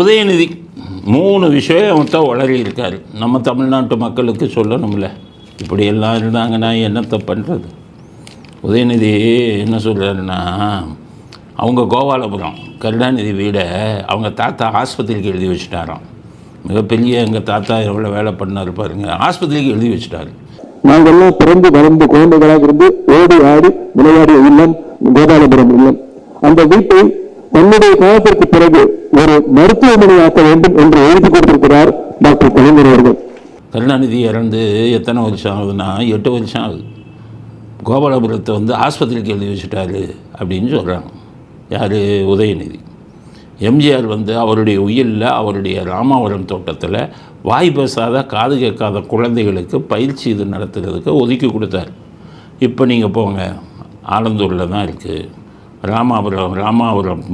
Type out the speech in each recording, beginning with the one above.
உதயநிதி மூணு விஷயத்தை வளரி இருக்கார். நம்ம தமிழ்நாட்டு மக்களுக்கு சொல்லணும்ல. இப்படியெல்லாம் இருந்தாங்கன்னா என்னத்தை பண்ணுறது உதயநிதி என்ன சொல்கிறாருன்னா அவங்க கோபாலபுரம் கருணாநிதி வீடை அவங்க தாத்தா ஆஸ்பத்திரிக்கு எழுதி வச்சுட்டாராம். மிகப்பெரிய எங்கள் தாத்தா எவ்வளோ வேலை பண்ணார் பாருங்க. ஆஸ்பத்திரிக்கு எழுதி வச்சுட்டாரு. நாங்கெல்லாம் பிறந்து வளர்ந்து குழந்தைகளாக இருந்து ஓடி ஆடி விளையாடிய இல்லம் கோபாலபுரம் இல்லம். அந்த வீட்டை தன்னுடைய காலத்திற்கு பிறகு ஒரு மருத்துவமனையாக்க வேண்டும் என்று எழுதி கொடுத்திருக்கிறார் டாக்டர் கலைஞர் அவர்கள். கருணாநிதி இறந்து எத்தனை வருஷம் ஆகுதுன்னா எட்டு வருஷம் ஆகுது. கோபாலபுரத்தை வந்து ஆஸ்பத்திரிக்கு எழுதி வச்சுட்டாரு அப்படின்னு சொல்கிறாங்க யார்? உதயநிதி. எம்ஜிஆர் வந்து அவருடைய உயிரில் அவருடைய ராமாவரம் தோட்டத்தில் வாய் பேசாத காது கேட்காத குழந்தைகளுக்கு பயிற்சி இது நடத்துகிறதுக்கு ஒதுக்கி கொடுத்தார். இப்போ நீங்கள் போங்க. ஆலந்தூரில் தான் இருக்குது ராமாபுரம் ராமாபுரம்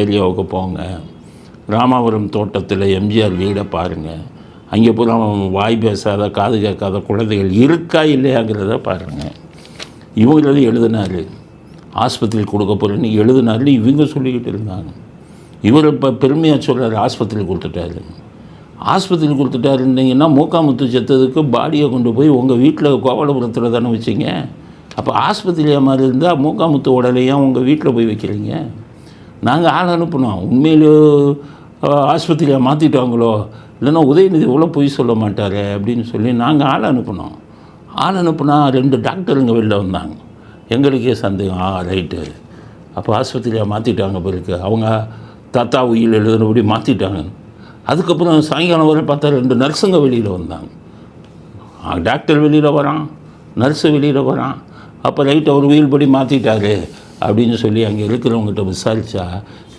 ஏரியாவுக்கு போங்க. ராமாபுரம் தோட்டத்தில் எம்ஜிஆர் வீடை பாருங்கள் அங்கே பூரா வாய் பேசாத காது கேட்காத குழந்தைகள் இருக்கா இல்லையாங்கிறத பாருங்கள் இவங்களது எழுதினார். ஆஸ்பத்திரியில் கொடுக்க போகிறேன்னு எழுதினார் இவங்க சொல்லிக்கிட்டு இருந்தாங்க. இவர் இப்போ பெருமையாக சொல்கிறார் ஆஸ்பத்திரி கொடுத்துட்டாரு. ஆஸ்பத்திரி கொடுத்துட்டாருந்தீங்கன்னா மூக்காமுத்து செத்ததுக்கு பாடியை கொண்டு போய் உங்கள் வீட்டில் கோபாலபுரத்தில் தானே வச்சிங்க? அப்போ ஆஸ்பத்திரியாக மாதிரி இருந்தால் மூக்காமுத்து உடலையும் உங்கள் வீட்டில் போய் வைக்கிறீங்க? நாங்கள் ஆள் அனுப்பினோம். உண்மையிலே ஆஸ்பத்திரியாக மாற்றிட்டாங்களோ இல்லைன்னா உதயநிதி இவ்வளோ பொய் சொல்ல மாட்டார் அப்படின்னு சொல்லி நாங்கள் ஆள் அனுப்பினோம். ஆள் அனுப்புனா ரெண்டு டாக்டருங்க வெளில வந்தாங்க. எங்களுக்கே சந்தேகம். ஆ ரைட்டு அப்போ ஆஸ்பத்திரியாக மாற்றிட்டாங்க பிறகு. அவங்க தாத்தா உயில் எழுதுனபடி மாற்றிட்டாங்க அதுக்கப்புறம் சாயங்காலம் வரை பார்த்தா ரெண்டு நர்ஸுங்க வெளியில் வந்தாங்க. டாக்டர் வெளியில் வரான். நர்ஸு வெளியில் வரான். அப்போ ரைட் அவர் உயில் படி மாற்றிட்டாரு அப்படின்னு சொல்லி அங்கே இருக்கிறவங்ககிட்ட விசாரித்தா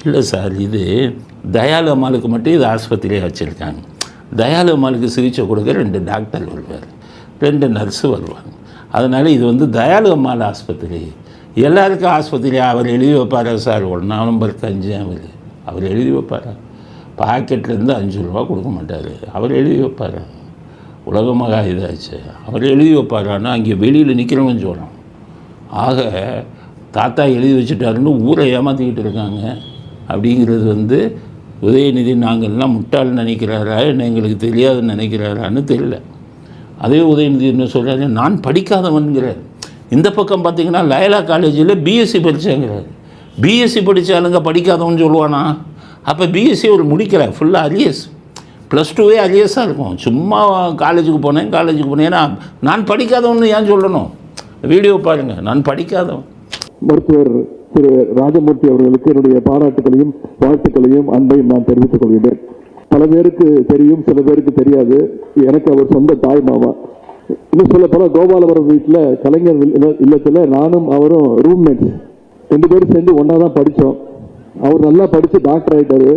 இல்லை சார் இது தயாலு அம்மாளுக்கு மட்டும் இது ஆஸ்பத்திரியாக வச்சுருக்காங்க. தயாலு அம்மாளுக்கு சிகிச்சை கொடுக்க ரெண்டு டாக்டர் வருவார் ரெண்டு நர்ஸு வருவாங்க. அதனால் இது வந்து தயாலு அம்மாள் ஆஸ்பத்திரி. எல்லாருக்கும் ஆஸ்பத்திரி அவர் எழுதி வைப்பாரா சார்? ஒன்றாம் நம்பருக்கு அஞ்சு அவர் அவர் எழுதி வைப்பாரா? பாக்கெட்லேருந்து அஞ்சு ரூபா கொடுக்க மாட்டார் அவர் எழுதி வைப்பாரா? உலகமாக இதாச்சு அவர் எழுதி வைப்பாரான்னா அங்கே வெளியில் நிற்கிறவன் சொல்கிறான் ஆக தாத்தா எழுதி வச்சுட்டாருன்னு ஊரை ஏமாற்றிக்கிட்டு இருக்காங்க. அப்படிங்கிறது வந்து உதயநிதி நாங்கள்லாம் முட்டாள் நினைக்கிறாரா என்ன எங்களுக்கு தெரியாதுன்னு நினைக்கிறாரான்னு தெரியல. அதே உதயநிதி என்ன சொல்கிறாரு நான் படிக்காதவன்கிறார். இந்த பக்கம் பார்த்தீங்கன்னா லயலா காலேஜில் பிஎஸ்சி படித்தாங்கிறார் பிஎஸ்சி படித்தாலுங்க படிக்காதவன் சொல்லுவானா? அப்போ பிஎஸ்சி ஒரு முடிக்கல ஃபுல்லாக அரியஸ் ப்ளஸ் டூவே அரியஸாக இருக்கும். சும்மா காலேஜுக்கு போனேன் காலேஜுக்கு போனேன். ஏன்னா நான் படிக்காதவன்னு ஏன் சொல்லணும்? வீடியோ பாருங்கள் நான் படிக்காதவன். மருத்துவர் திரு ராஜமூர்த்தி அவர்களுக்கு என்னுடைய பாராட்டுகளையும் வாழ்த்துக்களையும் அன்பையும் நான் தெரிவித்துக் கொள்கிறேன் பல பேருக்கு தெரியும் சில பேருக்கு தெரியாது. எனக்கு அவர் சொந்த தாய் மாமா. இன்னும் சொல்ல போல கோபாலபுரம் வீட்டில் கலைஞர் இல்ல- நானும் அவரும் ரூம்மேட்ஸ் ரெண்டு பேரும் சேர்ந்து ஒன்றா தான் படித்தோம் அவர் நல்லா படித்து டாக்டர் ஆகிட்டாரு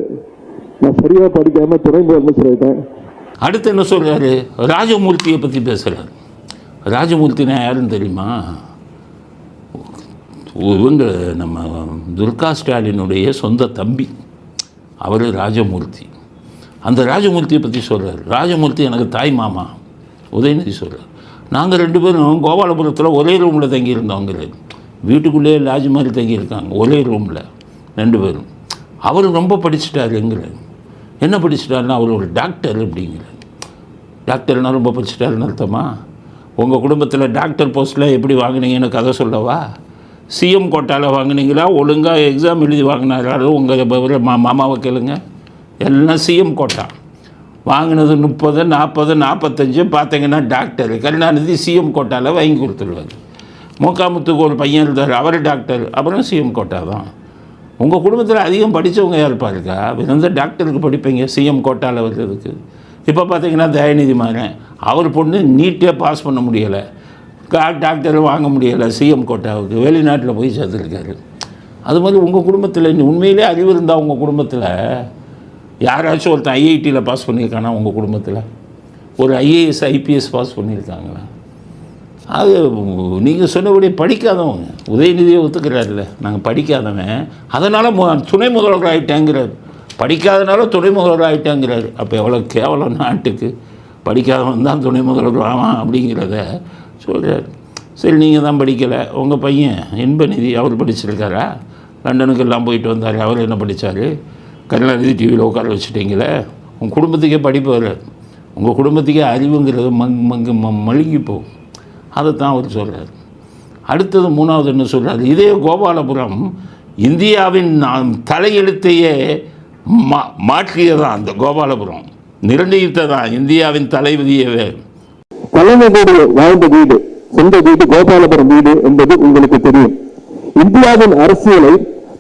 நான் சரியாக படிக்காமல் துணை முதலமைச்சர் ஆகிட்டேன் அடுத்து என்ன சொல்கிறாரு ராஜமூர்த்தியை பற்றி பேசுகிறார் ராஜமூர்த்தினா யாருன்னு தெரியுமா? இவங்க நம்ம துர்கா ஸ்டாலினுடைய சொந்த தம்பி. அவர் ராஜமூர்த்தி. அந்த ராஜமூர்த்தியை பற்றி சொல்கிறார் ராஜமூர்த்தி எனக்கு தாய் மாமா உதயநிதி சொல்கிறார் நாங்கள் ரெண்டு பேரும் கோபாலபுரத்தில் ஒரே ரூமில் தங்கியிருந்தோங்கிறார் வீட்டுக்குள்ளேயே லாட்ஜ் மாதிரி தங்கியிருக்காங்க ஒரே ரூமில் ரெண்டு பேரும். அவர் ரொம்ப படிச்சிட்டாரு எங்களை என்ன படிச்சிட்டாருன்னா அவர் ஒரு டாக்டர் அப்படிங்கிற. டாக்டர்னால் ரொம்ப படிச்சிட்டாருன்னு அர்த்தமா? உங்கள் குடும்பத்தில் டாக்டர் போஸ்ட்டில் எப்படி வாங்கினீங்கன்னு கதை சொல்லவா? சிஎம் கோட்டாவில் வாங்கினீங்களா? ஒழுங்காக எக்ஸாம் எழுதி வாங்கினாரு? உங்கள் மா மாமாவை கேளுங்க. எல்லாம் சிஎம் கோட்டா. வாங்கினது முப்பது நாற்பது நாற்பத்தஞ்சு பார்த்தீங்கன்னா டாக்டர். கருணாநிதி சிஎம் கோட்டாவில் வாங்கி கொடுத்துருவார். மூக்காமுத்துக்கு ஒரு பையன் இருந்தார். அவர் டாக்டர். அப்புறம் சிஎம் கோட்டா தான். உங்கள் குடும்பத்தில் அதிகம் படித்தவங்க யார் பாருக்கா எந்த டாக்டருக்கு படிப்பீங்க. சிஎம் கோட்டாவில் வர்றதுக்கு. இப்போ பார்த்தீங்கன்னா தயாநிதி மாறன் அவர் பொண்ணு நீட்டே பாஸ் பண்ண முடியலை. டாக்டர் வாங்க முடியலை. சிஎம் கோட்டாவுக்கு வெளிநாட்டில் போய் சேர்த்துருக்காரு அது மாதிரி உங்கள் குடும்பத்தில் உண்மையிலே அறிவு இருந்தால் உங்கள் குடும்பத்தில் யாராச்சும் ஒருத்தன் ஐஐடியில் பாஸ் பண்ணியிருக்கானா உங்கள் குடும்பத்தில்? ஒரு ஐஏஎஸ் ஐபிஎஸ் பாஸ் பண்ணியிருக்காங்களா? அது நீங்கள் சொன்னபடி படிக்காதவங்க. உதயநிதியை ஒத்துக்கிறாருல்ல. நாங்கள் படிக்காதவன். அதனால் மு துணை முதல்வர் ஆகிட்டேங்கிறார் படிக்காதனால துணை முதல்வர் ஆகிட்டேங்கிறார் அப்போ எவ்வளோ கேவலம் நாட்டுக்கு. படிக்காதவன் தான் துணை முதல்வர் ஆவான் அப்படிங்கிறத சொல்கிறார் சரி நீங்கள் தான் படிக்கலை. உங்கள் பையன் இன்பநிதி அவர் படிச்சிருக்காரா? லண்டனுக்கு எல்லாம் போயிட்டு வந்தார். அவர் என்ன படித்தார் கருணாநிதி டிவியில் உட்கார வச்சுட்டீங்களே. உங்கள் குடும்பத்துக்கே படிப்பு வராது. உங்கள் குடும்பத்துக்கே அறிவுங்கிறது மங் மங்கு ம மழுங்கி போகும். அதை தான் அவர் சொல்கிறார் அடுத்தது மூணாவது என்ன சொல்கிறார் இதே கோபாலபுரம் இந்தியாவின் நாம் தலையெழுத்தையே மா மாற்றியதான் அந்த கோபாலபுரம். நிர்ணயித்ததான் இந்தியாவின் தலைவிதியவே தலைமை வீடு வாழ்ந்த வீடு சொந்த வீடு கோபாலபுரம் வீடு என்பது உங்களுக்கு தெரியும். இந்தியாவின் அரசியலை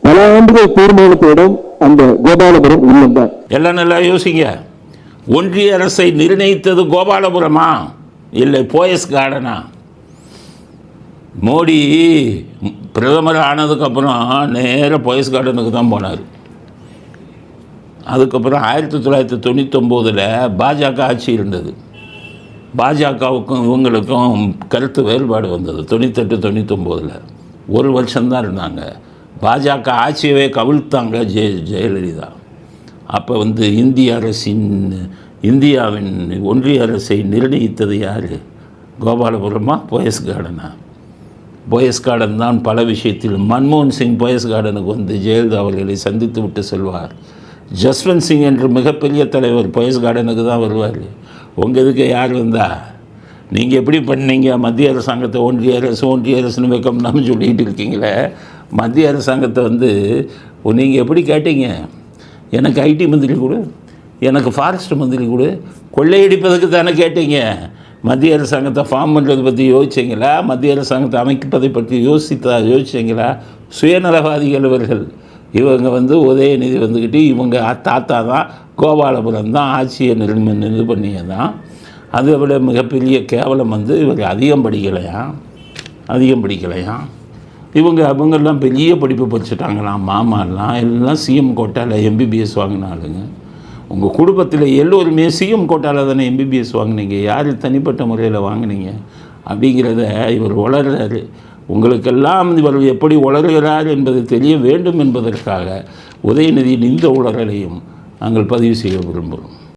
பல ஆண்டுகள் தீர்மானத்திடம் அந்த கோபாலபுரம் இல்லம்தான் எல்லாம் நல்லா யோசிங்க. ஒன்றிய அரசை நிர்ணயித்தது கோபாலபுரமா? இல்லை போயஸ் கார்டனா? மோடி பிரதமர் ஆனதுக்கப்புறம் நேராக போயஸ் கார்டனுக்கு தான் போனார். அதுக்கப்புறம் ஆயிரத்தி தொள்ளாயிரத்தி தொண்ணூத்தொம்போதில் பாஜக ஆட்சி இருந்தது. பாஜகவுக்கும் இவங்களுக்கும் கருத்து வேறுபாடு வந்தது. தொண்ணூத்தெட்டு தொண்ணூத்தொம்போதில். ஒரு வருஷம்தான் இருந்தாங்க. பாஜக ஆட்சியவே கவிழ்த்தாங்க ஜெய ஜெயலலிதா. அப்போ வந்து இந்திய அரசின் இந்தியாவின் ஒன்றிய அரசை நிர்ணயித்தது யார்? கோபாலபுரமா போயஸ் கார்டனா? போயஸ் கார்டன் தான் பல விஷயத்தில் மன்மோகன் சிங் போயஸ் கார்டனுக்கு வந்து ஜெயலலிதா அவர்களை சந்தித்து விட்டு செல்வார். ஜஸ்வந்த் சிங் என்ற மிகப்பெரிய தலைவர் போயஸ் கார்டனுக்கு தான் வருவார். உங்கள் இதுக்கு யார் வந்தா நீங்கள் எப்படி பண்ணீங்க? மத்திய அரசாங்கத்தை ஒன்றிய அரசு ஒன்றிய அரசுன்னு வைக்கணும்னு சொல்லிகிட்டு இருக்கீங்களே? மத்திய அரசாங்கத்தை வந்து நீங்கள் எப்படி கேட்டீங்க? எனக்கு ஐடி மந்திரி கொடு. எனக்கு ஃபாரஸ்ட் மந்திரி கொடு. கொள்ளையடிப்பதற்கு தானே கேட்டீங்க. மத்திய அரசாங்கத்தை ஃபார்ம் பண்ணுறதை பற்றி யோசிச்சிங்களா? மத்திய அரசாங்கத்தை அமைப்பதை பற்றி யோசித்தா யோசிச்சிங்களா? சுயநலவாதிகள் இவர்கள் இவங்க வந்து உதயநிதி வந்துக்கிட்டு இவங்க தாத்தா தான் கோபாலபுரம் தான் ஆட்சியை நிர்ம இது பண்ணியதான். அதை விட மிகப்பெரிய கேவலம் வந்து இவர் அதிகம் படிக்கலையாம் அதிகம் படிக்கலையாம் இவங்க அவங்கெல்லாம் பெரிய படிப்பு படிச்சுட்டாங்களாம் மாமாலாம். எல்லாம் சிஎம் கோட்டாவில் எம்பிபிஎஸ் வாங்கினாலுங்க உங்கள் குடும்பத்தில் எல்லோருமே சிஎம் கோட்டாவில் தானே எம்பிபிஎஸ் வாங்கினீங்க. யார் தனிப்பட்ட முறையில் வாங்கினீங்க? அப்படிங்கிறத இவர் வளர்கிறாரு உங்களுக்கெல்லாம் இவர் எப்படி வளர்கிறார் என்பது தெரிய வேண்டும் என்பதற்காக உதயநிதியின் இந்த உலகலையும் நாங்கள் பதிவு செய்ய விரும்புகிறோம்.